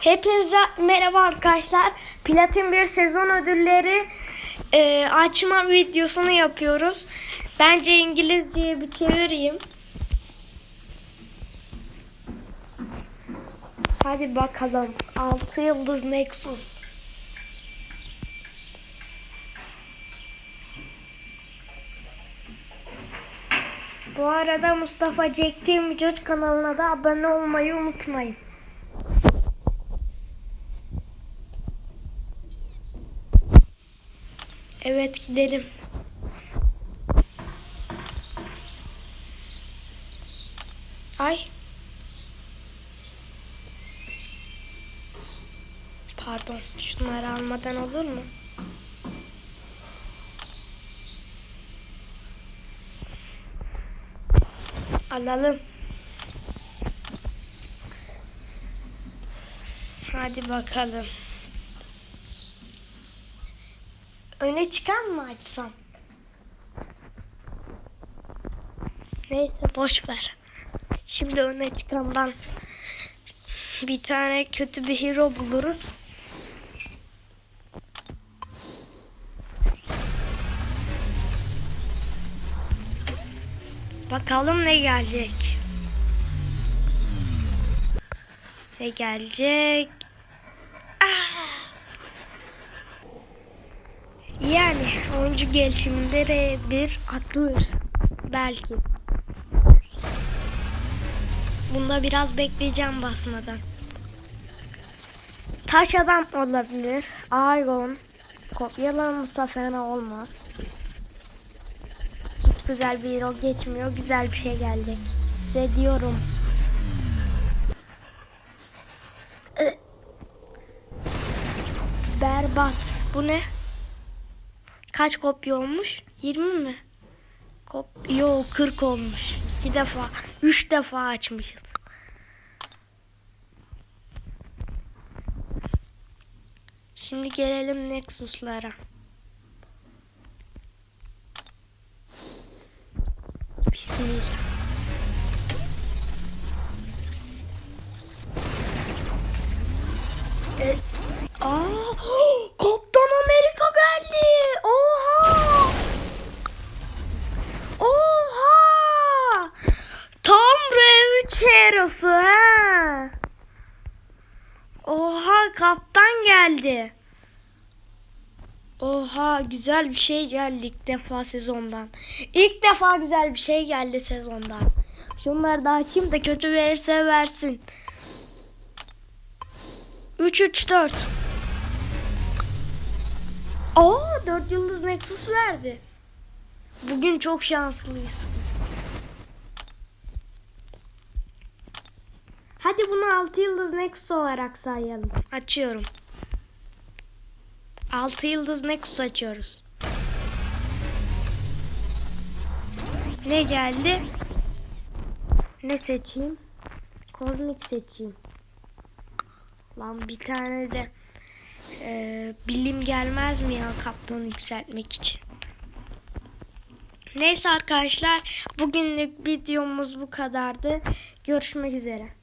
Hepinize merhaba arkadaşlar. Platin bir sezon ödülleri e, açma videosunu yapıyoruz. Bence İngilizceye bir çevireyim. Hadi bakalım. 6 yıldız Nexus. Bu arada Mustafa Cektiğim Vücut kanalına da abone olmayı unutmayın. Evet gidelim. Ay. Pardon. Şunları almadan olur mu? Alalım. Hadi bakalım. Öne çıkan mı açsam? Neyse boş ver. Şimdi öne çıkandan bir tane kötü bir hero buluruz. Bakalım ne gelecek. Ne gelecek? Yani oyuncu gelişimleri bir atılır. Belki. Bunda biraz bekleyeceğim basmadan. Taş adam olabilir. Iron. Kopyalanırsa fena olmaz. Hiç güzel bir hero geçmiyor. Güzel bir şey gelecek. Hissediyorum. Ee, Berbat. Bu ne? Kaç kopya olmuş? 20 mi? Kop Yo 40 olmuş. 2 defa, 3 defa açmışız. Şimdi gelelim Nexus'lara. Bismillah. E, aa, Kaptan Amerika geldi. Oha! Oha! Tam R3 herosu ha. Oha kaptan geldi. Oha güzel bir şey geldi ilk defa sezondan. İlk defa güzel bir şey geldi sezondan. Şunları da açayım da kötü verirse versin. 3 3 4. Aa 4 yıldız Nexus verdi. Bugün çok şanslıyız. Hadi bunu 6 yıldız Nexus olarak sayalım. Açıyorum. 6 yıldız Nexus açıyoruz. Ne geldi? Ne seçeyim? Kozmik seçeyim. Lan bir tane de e, bilim gelmez mi ya kaptanı yükseltmek için? Neyse arkadaşlar bugünlük videomuz bu kadardı. Görüşmek üzere.